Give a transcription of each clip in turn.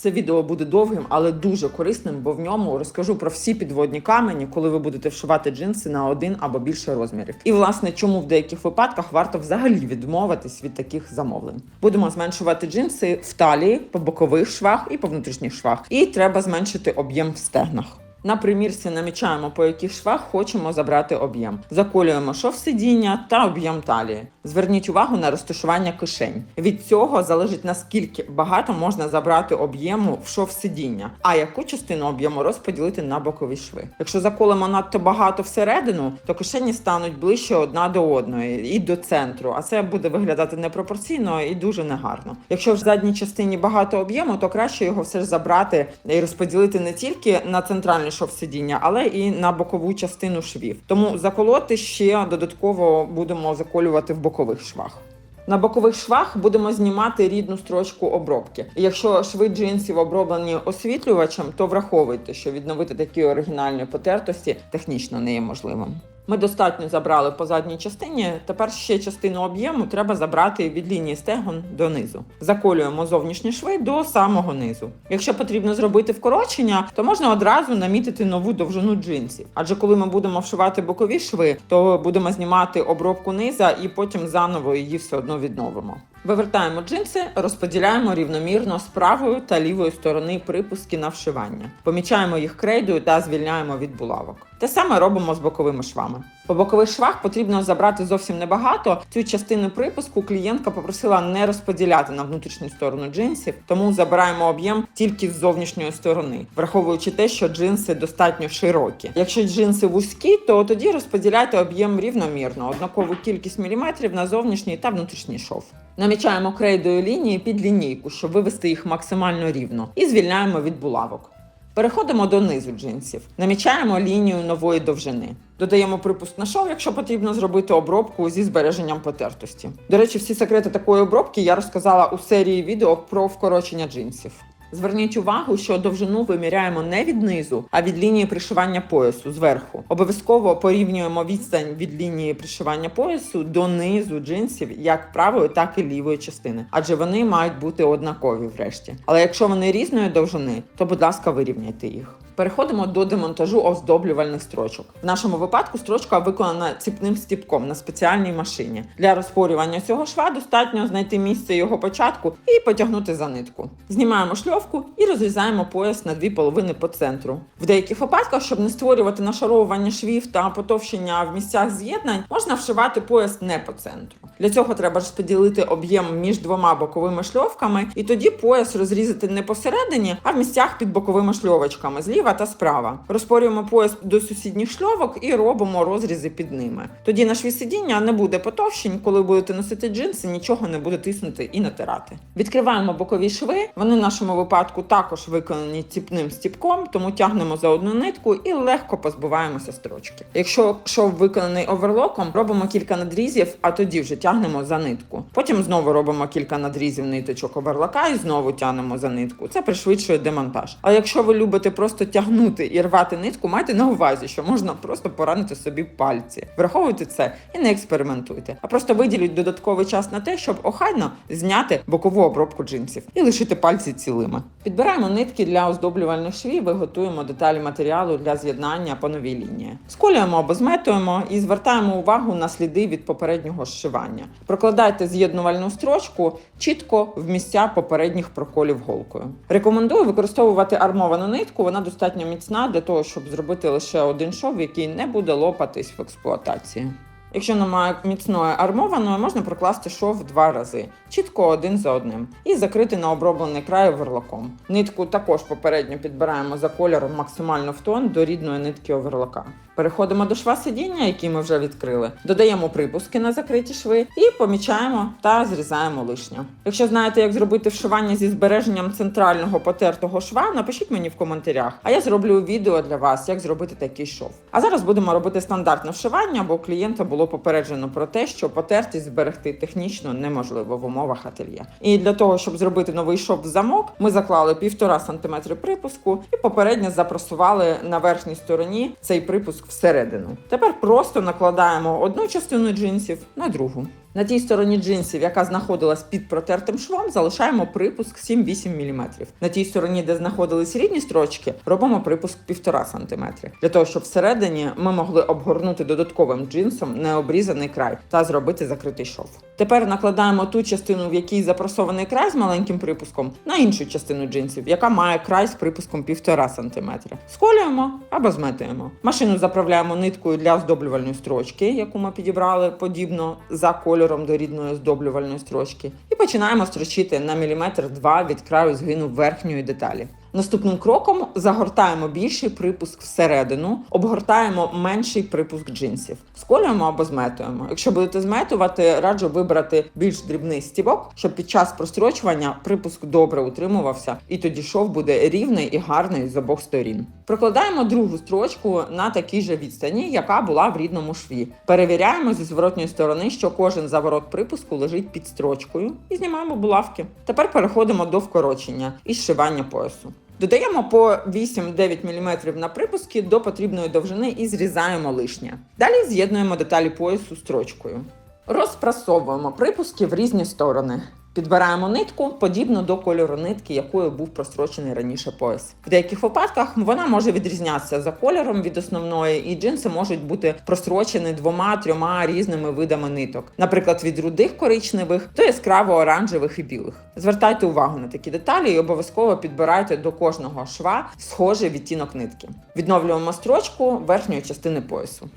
Це відео буде довгим, але дуже корисним, бо в ньому розкажу про всі підводні камені, коли ви будете вшивати джинси на один або більше розмірів. І власне, чому в деяких випадках варто взагалі відмовитись від таких замовлень. Будемо зменшувати джинси в талії, по бокових швах і по внутрішніх швах. І треба зменшити об'єм в стегнах. На примірці намічаємо, по яких швах хочемо забрати об'єм. Заколюємо шов сидіння та об'єм талії. Зверніть увагу на розташування кишень. Від цього залежить наскільки багато можна забрати об'єму в шов сидіння, а яку частину об'єму розподілити на бокові шви. Якщо заколимо надто багато всередину, то кишені стануть ближче одна до одної і до центру, а це буде виглядати непропорційно і дуже негарно. Якщо в задній частині багато об'єму, то краще його все ж забрати і розподілити не тільки на центральний шов сидіння, але і на бокову частину швів. Тому заколоти ще додатково будемо заколювати в бокових швах. На бокових швах будемо знімати рідну строчку обробки. І Якщо шви джинсів оброблені освітлювачем, то враховуйте, що відновити такі оригінальні потертості технічно не є можливим. Ми достатньо забрали по задній частині. Тепер ще частину об'єму треба забрати від лінії стегон донизу. Заколюємо зовнішні шви до самого низу. Якщо потрібно зробити вкорочення, то можна одразу намітити нову довжину джинсів. Адже коли ми будемо вшивати бокові шви, то будемо знімати обробку низа і потім заново її все одно відновимо. Вивертаємо джинси, розподіляємо рівномірно з правою та лівої сторони припуски на вшивання. Помічаємо їх крейдою та звільняємо від булавок. Те саме робимо з боковими швами. По бокових швах потрібно забрати зовсім небагато. Цю частину припуску клієнтка попросила не розподіляти на внутрішню сторону джинсів, тому забираємо об'єм тільки з зовнішньої сторони, враховуючи те, що джинси достатньо широкі. Якщо джинси вузькі, то тоді розподіляйте об'єм рівномірно, однакову кількість міліметрів на зовнішній та внутрішній шов. Намічаємо крейдою лінії під лінійку, щоб вивести їх максимально рівно, і звільняємо від булавок. Переходимо до низу джинсів. Намічаємо лінію нової довжини. Додаємо припуск на шов, якщо потрібно зробити обробку зі збереженням потертості. До речі, всі секрети такої обробки я розказала у серії відео про вкорочення джинсів. Зверніть увагу, що довжину виміряємо не від низу, а від лінії пришивання поясу зверху. Обов'язково порівнюємо відстань від лінії пришивання поясу до низу джинсів як правої, так і лівої частини, адже вони мають бути однакові врешті. Але якщо вони різної довжини, то будь ласка, вирівняйте їх. Переходимо до демонтажу оздоблювальних строчок. В нашому випадку строчка виконана ціпним стіпком на спеціальній машині. Для розпорювання цього шва достатньо знайти місце його початку і потягнути за нитку. Знімаємо шльовку і розрізаємо пояс на дві половини по центру. В деяких випадках, щоб не створювати нашаровування швів та потовщення в місцях з'єднань, можна вшивати пояс не по центру. Для цього треба розподілити об'єм між двома боковими шльовками, і тоді пояс розрізати не посередині, а в місцях під боковими шльовочками зліва та справа. Розпорюємо пояс до сусідніх шльовок і робимо розрізи під ними. Тоді на шві сидіння не буде потовщень, коли будете носити джинси, нічого не буде тиснути і натирати. Відкриваємо бокові шви. Вони в нашому випадку також виконані ціпним стіпком, тому тягнемо за одну нитку і легко позбуваємося строчки. Якщо шов виконаний оверлоком, робимо кілька надрізів, а тоді вже тягнемо за нитку. Потім знову робимо кілька надрізів ниточок оверлока і знову тягнемо за нитку. Це пришвидшує демонтаж. А якщо ви любите просто тягнути і рвати нитку, майте на увазі, що можна просто поранити собі пальці. Враховуйте це і не експериментуйте, а просто виділіть додатковий час на те, щоб охайно зняти бокову обробку джинсів і лишити пальці цілими. Підбираємо нитки для оздоблювальних швів і готуємо деталі матеріалу для з'єднання по новій лінії. Сколюємо або зметуємо і звертаємо увагу на сліди від попереднього зшивання. Прокладайте з'єднувальну строчку чітко в місця попередніх проколів голкою. Рекомендую використовувати армовану нитку, вона достатньо міцна для того, щоб зробити лише один шов, який не буде лопатись в експлуатації. Якщо немає міцної армованої, можна прокласти шов два рази, чітко один за одним, і закрити на оброблений край оверлоком. Нитку також попередньо підбираємо за кольором максимально в тон до рідної нитки оверлока. Переходимо до шва сидіння, який ми вже відкрили. Додаємо припуски на закриті шви і помічаємо та зрізаємо лишнє. Якщо знаєте, як зробити вшивання зі збереженням центрального потертого шва, напишіть мені в коментарях, а я зроблю відео для вас, як зробити такий шов. А зараз будемо робити стандартне вшивання, бо клієнта було попереджено про те, що потертість зберегти технічно неможливо в умовах ательє. І для того, щоб зробити новий шов в замок, ми заклали 1,5 см припуску і попередньо запросували на верхній стороні цей припуск всередину. Тепер просто накладаємо одну частину джинсів на другу. На тій стороні джинсів, яка знаходилась під протертим швом, залишаємо припуск 7-8 мм. На тій стороні, де знаходились рідні строчки, робимо припуск 1,5 см. Для того, щоб всередині ми могли обгорнути додатковим джинсом необрізаний край та зробити закритий шов. Тепер накладаємо ту частину, в якій запрасований край з маленьким припуском, на іншу частину джинсів, яка має край з припуском 1,5 см. Сколюємо або зметуємо. Машину заправляємо ниткою для оздоблювальної строчки, яку ми підібрали подібно за кольором до рідної оздоблювальної строчки, і починаємо строчити на міліметр два від краю згину верхньої деталі. Наступним кроком загортаємо більший припуск всередину, обгортаємо менший припуск джинсів. Сколюємо або зметуємо. Якщо будете зметувати, раджу вибрати більш дрібний стібок, щоб під час прострочування припуск добре утримувався, і тоді шов буде рівний і гарний з обох сторін. Прокладаємо другу строчку на такій же відстані, яка була в рідному шві. Перевіряємо зі зворотньої сторони, що кожен заворот припуску лежить під строчкою, і знімаємо булавки. Тепер переходимо до вкорочення і зшивання поясу. Додаємо по 8-9 мм на припуски до потрібної довжини і зрізаємо лишнє. Далі з'єднуємо деталі поясу строчкою. Розпрасовуємо припуски в різні сторони. Підбираємо нитку подібно до кольору нитки, якою був прострочений раніше пояс. В деяких випадках вона може відрізнятися за кольором від основної, і джинси можуть бути прострочені двома-трьома різними видами ниток, наприклад, від рудих коричневих до яскраво оранжевих і білих. Звертайте увагу на такі деталі і обов'язково підбирайте до кожного шва схожий відтінок нитки. Відновлюємо строчку верхньої частини поясу.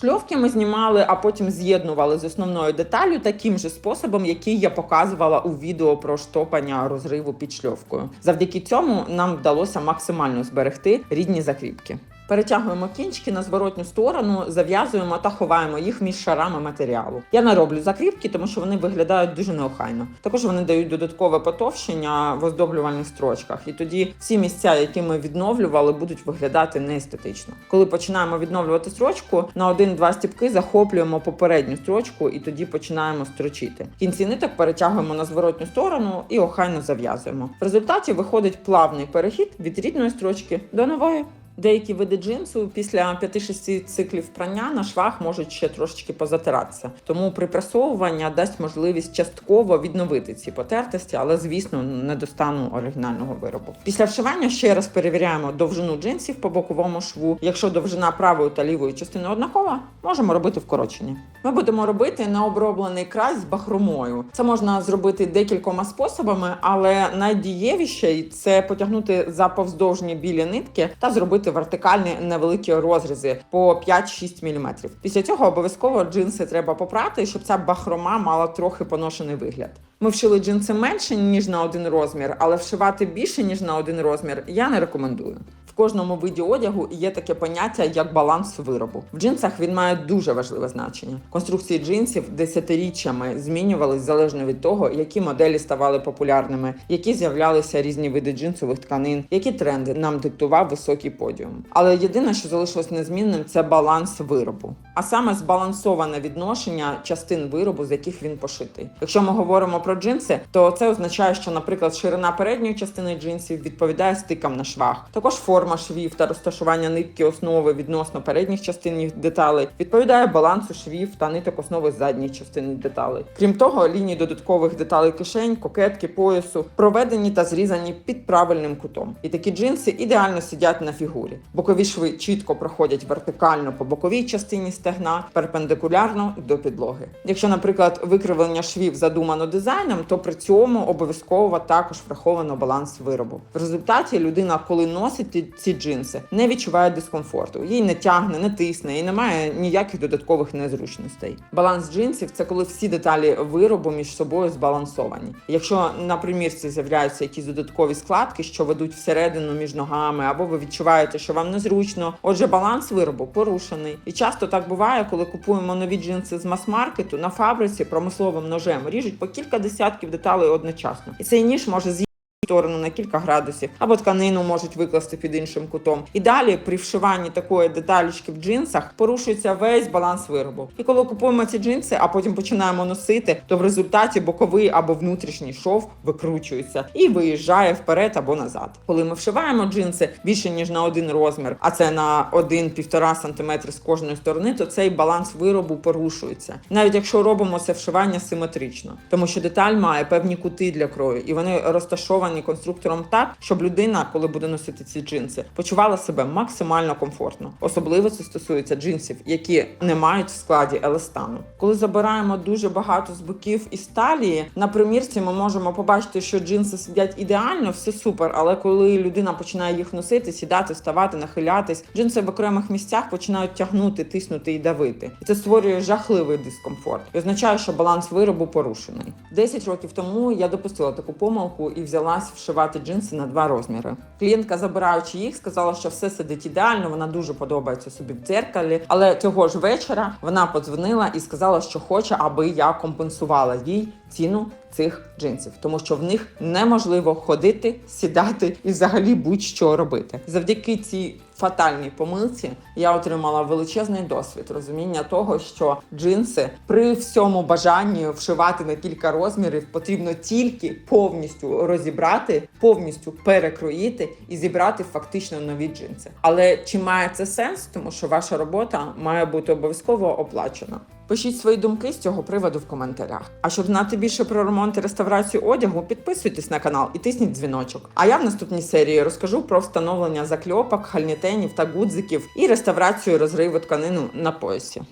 Шльовки ми знімали, а потім з'єднували з основною деталлю таким же способом, який я показувала у відео про штопання розриву під шльовкою. Завдяки цьому нам вдалося максимально зберегти рідні закріпки. Перетягуємо кінчики на зворотню сторону, зав'язуємо та ховаємо їх між шарами матеріалу. Я не роблю закріпки, тому що вони виглядають дуже неохайно. Також вони дають додаткове потовщення в оздоблювальних строчках, і тоді ці місця, які ми відновлювали, будуть виглядати неестетично. Коли починаємо відновлювати строчку, на один-два стіпки захоплюємо попередню строчку і тоді починаємо строчити. Кінці ниток перетягуємо на зворотню сторону і охайно зав'язуємо. В результаті виходить плавний перехід від рідної строчки до нової. Деякі види джинсу після 5-6 циклів прання на швах можуть ще трошечки позатиратися. Тому припрасовування дасть можливість частково відновити ці потертості, але звісно не до стану оригінального виробу. Після вшивання ще раз перевіряємо довжину джинсів по боковому шву. Якщо довжина правої та лівої частини однакова, можемо робити вкорочення. Ми будемо робити необроблений край з бахромою. Це можна зробити декількома способами, але найдієвіший це потягнути за повздовжні білі нитки та зробити вертикальні невеликі розрізи по 5-6 мм. Після цього обов'язково джинси треба попрати, щоб ця бахрома мала трохи поношений вигляд. Ми вшили джинси менше ніж на один розмір, але вшивати більше ніж на один розмір я не рекомендую. Кожному виді одягу є таке поняття як баланс виробу. В джинсах він має дуже важливе значення. Конструкції джинсів десятиріччями змінювались залежно від того, які моделі ставали популярними, які з'являлися різні види джинсових тканин, які тренди нам диктував високий подіум. Але єдине, що залишилось незмінним, це баланс виробу, а саме збалансоване відношення частин виробу, з яких він пошитий. Якщо ми говоримо про джинси, то це означає, що, наприклад, ширина передньої частини джинсів відповідає стикам на швах. Також форма швів та розташування нитки основи відносно передніх частин їх деталей відповідає балансу швів та ниток основи задньої частини деталей. Крім того, лінії додаткових деталей кишень, кокетки, поясу проведені та зрізані під правильним кутом. І такі джинси ідеально сидять на фігурі. Бокові шви чітко проходять вертикально по боковій частині стегна, перпендикулярно до підлоги. Якщо, наприклад, викривлення швів задумано дизайном, то при цьому обов'язково також враховано баланс виробу. В результаті людина, коли носить ці джинси, не відчуває дискомфорту. Їй не тягне, не тисне і немає ніяких додаткових незручностей. Баланс джинсів це коли всі деталі виробу між собою збалансовані. Якщо на примірці з'являються якісь додаткові складки, що ведуть всередину між ногами, або ви відчуваєте, що вам незручно, отже, баланс виробу порушений. І часто так буває, коли купуємо нові джинси з мас-маркету на фабриці промисловим ножем ріжуть по кілька десятків деталей одночасно, і цей ніж може з'їсти сторону на кілька градусів, або тканину можуть викласти під іншим кутом. І далі при вшиванні такої деталічки в джинсах порушується весь баланс виробу. І коли купуємо ці джинси, а потім починаємо носити, то в результаті боковий або внутрішній шов викручується і виїжджає вперед або назад. Коли ми вшиваємо джинси більше ніж на один розмір, а це на 1-1,5 см з кожної сторони, то цей баланс виробу порушується. Навіть якщо робимо це вшивання симетрично, тому що деталь має певні кути для крою, і вони розташовані конструктором так, щоб людина, коли буде носити ці джинси, почувала себе максимально комфортно. Особливо це стосується джинсів, які не мають в складі еластану. Коли забираємо дуже багато з боків із талії, на примірці ми можемо побачити, що джинси сидять ідеально, все супер. Але коли людина починає їх носити, сідати, вставати, нахилятись, джинси в окремих місцях починають тягнути, тиснути і давити. І це створює жахливий дискомфорт і означає, що баланс виробу порушений. 10 років тому я допустила таку помилку і взялась вшивати джинси на два розміри. Клієнтка, забираючи їх, сказала, що все сидить ідеально, вона дуже подобається собі в дзеркалі. Але цього ж вечора вона подзвонила і сказала, що хоче, аби я компенсувала їй ціну цих джинсів, тому що в них неможливо ходити, сідати і взагалі будь-що робити. Завдяки цій фатальній помилці я отримала величезний досвід розуміння того, що джинси при всьому бажанні вшивати на кілька розмірів потрібно тільки повністю розібрати, повністю перекроїти і зібрати фактично нові джинси. Але чи має це сенс, тому що ваша робота має бути обов'язково оплачена. Пишіть свої думки з цього приводу в коментарях. А щоб знати більше про ремонт і реставрацію одягу, підписуйтесь на канал і тисніть дзвіночок. А я в наступній серії розкажу про встановлення закльопок, хальнітенів та гудзиків і реставрацію розриву тканину на поясі.